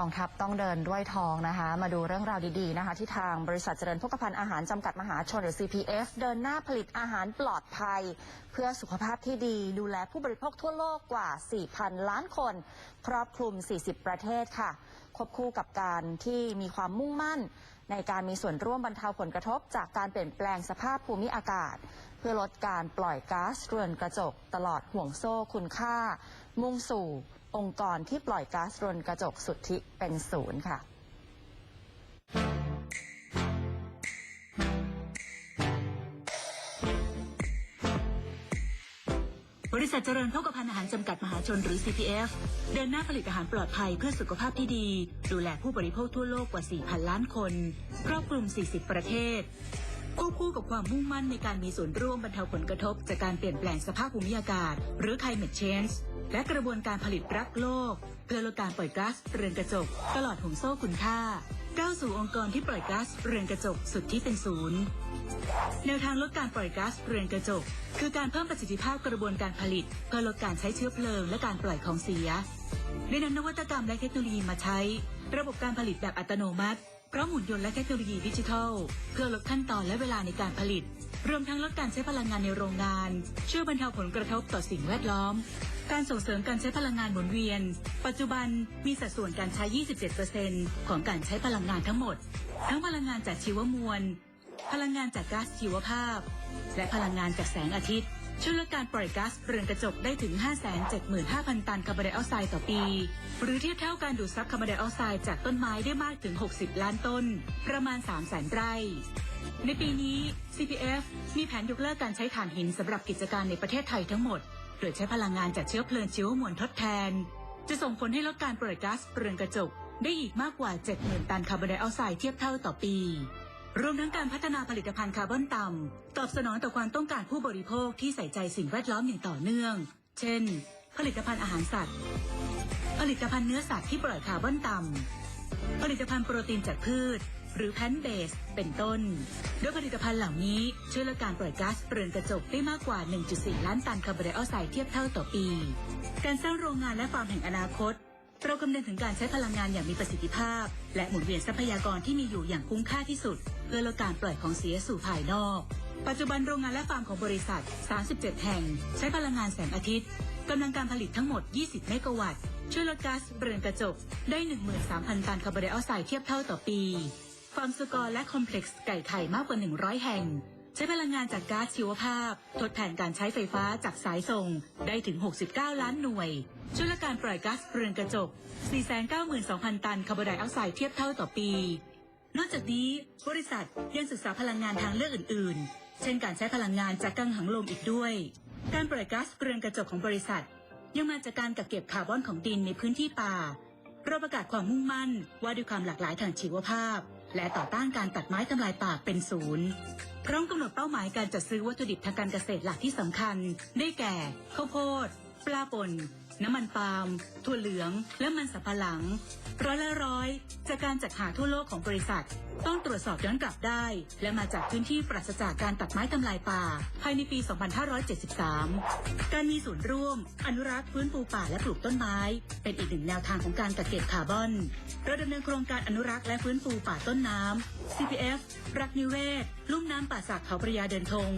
กองทัพต้องเดินด้วยทองนะคะ มาดูเรื่องราวดีๆนะคะ ที่ทางบริษัทเจริญพกพันธ์อาหารจำกัดมหาชนหรือ CPF เดินหน้าผลิตอาหารปลอดภัย เพื่อสุขภาพที่ดี ดูแลผู้บริโภคทั่วโลกกว่า 4,000 ล้านคน ครอบคลุม 40 ประเทศค่ะ ควบคู่กับการที่มีความมุ่งมั่น ในการมีส่วนร่วมบรรเทาผลกระทบ จากการเปลี่ยนแปลงสภาพภูมิอากาศ เพื่อลดการปล่อยก๊าซเรือนกระจกตลอดห่วงโซ่คุณค่า มุ่งสู่องค์กรที่ปล่อยก๊าซเรือนกระจกสุทธิเป็นศูนย์ค่ะบริษัทเจริญโภคภัณฑ์อาหารจำกัดมหาชนหรือ CPF เดินหน้าผลิตอาหารปลอดภัยเพื่อสุขภาพที่ดี ดูแลผู้บริโภคทั่วโลกกว่า 4,000 ล้านคน ครอบคลุม 40 ประเทศ ควบคู่กับความมุ่งมั่นในการมีส่วนร่วมบรรเทาผลกระทบ จากการเปลี่ยนแปลงสภาพภูมิอากาศ หรือ climate change และกระบวนการผลิตรักโลก เพื่อลดการปล่อยก๊าซเรือนกระจก ตลอดห่วงโซ่คุณค่าก้าวสู่องค์กรที่ปล่อยก๊าซเรือนกระจกสุดที่เป็นศูนย์แนวทางลดการปล่อยก๊าซเรือนกระจก คือการเพิ่มประสิทธิภาพกระบวนการผลิต เพื่อลดการใช้เชื้อเพลิงและการปล่อยของเสียได้นำนวัตกรรมและเทคโนโลยีมาใช้ ระบบการผลิตแบบอัตโนมัติ พร้อมหุ่นยนต์และเทคโนโลยีดิจิทัล เพื่อลดขั้นตอนและเวลาในการผลิต รวมทั้งลดการใช้พลังงานในโรงงาน ช่วยบรรเทาผลกระทบต่อสิ่งแวดล้อม การส่งเสริมการใช้พลังงานหมุนเวียน ปัจจุบันมีสัดส่วนการใช้ 27%ของการใช้พลังงานทั้งหมด ทั้งพลังงานจากชีวมวล พลังงานจากก๊าซชีวภาพ และพลังงานจากแสงอาทิตย์ ช่วยลดการปล่อยก๊าซเรือนกระจกได้ถึง 575,000 ตันคาร์บอนไดออกไซด์ต่อปี หรือเทียบเท่าการดูดซับคาร์บอนไดออกไซด์จากต้นไม้ได้มากถึง 60 ล้านต้น ประมาณ 3 0 0ไร่ ในปีนี้ CPF มีแผนยกเลิกการใช้ถ่านหินสำหรับกิจการในประเทศไทยทั้งหมด โดยใช้พลังงานจากเชื้อเพลิงชีวมวลทดแทน จะส่งผลให้ลดการปล่อยก๊าซเรือนกระจก ได้อีกมากกว่า 70,000 ตันคาร์บอนไดออกไซด์เทียบเท่าต่อปี รวมทั้งการพัฒนาผลิตภัณฑ์คาร์บอนต่ำ ตอบสนองต่อความต้องการผู้บริโภคที่ใส่ใจสิ่งแวดล้อมอย่างต่อเนื่อง เช่น ผลิตภัณฑ์อาหารสัตว์ ผลิตภัณฑ์เนื้อสัตว์ที่ปล่อยคาร์บอนต่ำ ผลิตภัณฑ์โปรตีนจากพืช หรือแพนเบส เป็นต้น โดยผลิตภัณฑ์เหล่านี้ช่วยลดการปล่อยก๊าซเรือนกระจกได้มากกว่า 1.4 ล้านตันคาร์บอนไดออกไซด์เทียบเท่าต่อปี การสร้างโรงงานและฟาร์มแห่งอนาคต เราคำนึงถึงการใช้พลังงานอย่างมีประสิทธิภาพ และหมุนเวียนทรัพยากรที่มีอยู่อย่างคุ้มค่าที่สุด เพื่อลดการปล่อยของเสียสู่ภายนอก ปัจจุบันโรงงานและฟาร์มของบริษัท 37 แห่ง ใช้พลังงานแสงอาทิตย์กำลังการผลิตทั้งหมด 20 เมกะวัตต์ ช่วยลดก๊าซเรือนกระจก ได้ 13,000 ตันคาร์บอนไดออกไซด์เทียบเท่าต่อปี ฟาร์มสุกรและคอมเพล็กซ์ไก่ไข่มากกว่า 100 แห่ง ใช้พลังงานจากก๊าซชีวภาพ ทดแทนการใช้ไฟฟ้าจากสายส่งได้ถึง 69 ล้านหน่วย ช่วยลดการปล่อยก๊าซเรือนกระจก 492,000 ตันคาร์บอนไดออกไซด์เทียบเท่าต่อปี นอกจากนี้บริษัทยังศึกษาพลังงานทางเลือกอื่น ๆ เช่นการใช้พลังงานจากกังหันลมอีกด้วย การปล่อยก๊าซเรือนกระจกของบริษัท ยังมาจากการกักเก็บคาร์บอนของดินในพื้นที่ป่าเราประกาศความมุ่งมั่นว่าด้วยความหลากหลายทางชีวภาพ และต่อต้านการตัดไม้ทำลายป่าเป็นศูนย์พร้อมกำ เป้าหมายการจัดซื้อวัตถุดิบทางการเกษตรหลักที่สำคัญ ได้แก่ข้าวโพด ปลาป่น น้ำมันปาล์มถั่วเหลือง และมันสำปะหลังร้อยละร้อย จากการจัดหาทั่วโลกของบริษัท ต้องตรวจสอบย้อนกลับได้ และมาจากพื้นที่ปราศจากการตัดไม้ทำลายป่า ภายในปี 2573 การมีส่วนร่วม อนุรักษ์ฟื้นฟูป่าและปลูกต้นไม้ เป็นอีกหนึ่งแนวทางของการกักเก็บคาร์บอนเราดำเนินโครงการอนุรักษ์และฟื้นฟูป่าต้นน้ำ CPF รักนิเวศ ลุ่มน้ำป่าสักเขาพระยาเดินทง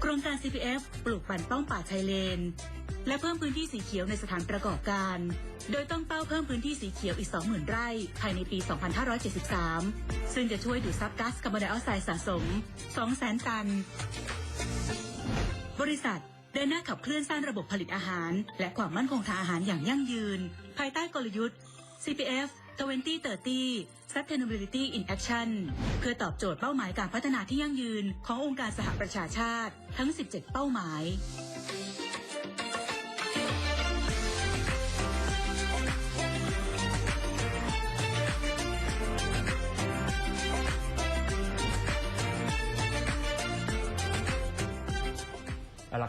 โครงการ CPF ปลูกปั่นป้องป่าชายเลน และเพิ่มพื้นที่สีเขียวในสถานประกอบการ โดยต้องเป้าเพิ่มพื้นที่สีเขียวอีก 20,000 ไร่ ภายในปี 2573 ซึ่งจะช่วยดูดซับก๊าซคาร์บอนไดออกไซด์สะสม 200,000 ตัน บริษัทเดินหน้าขับเคลื่อนสร้างระบบผลิตอาหาร และความมั่นคงทางอาหารอย่างยั่งยืน ภายใต้กลยุทธ์ CPF 2030 Sustainability in Action เพื่อตอบโจทย์เป้าหมายการพัฒนาที่ยั่งยืนขององค์การสหประชาชาติทั้ง 17 เป้าหมาย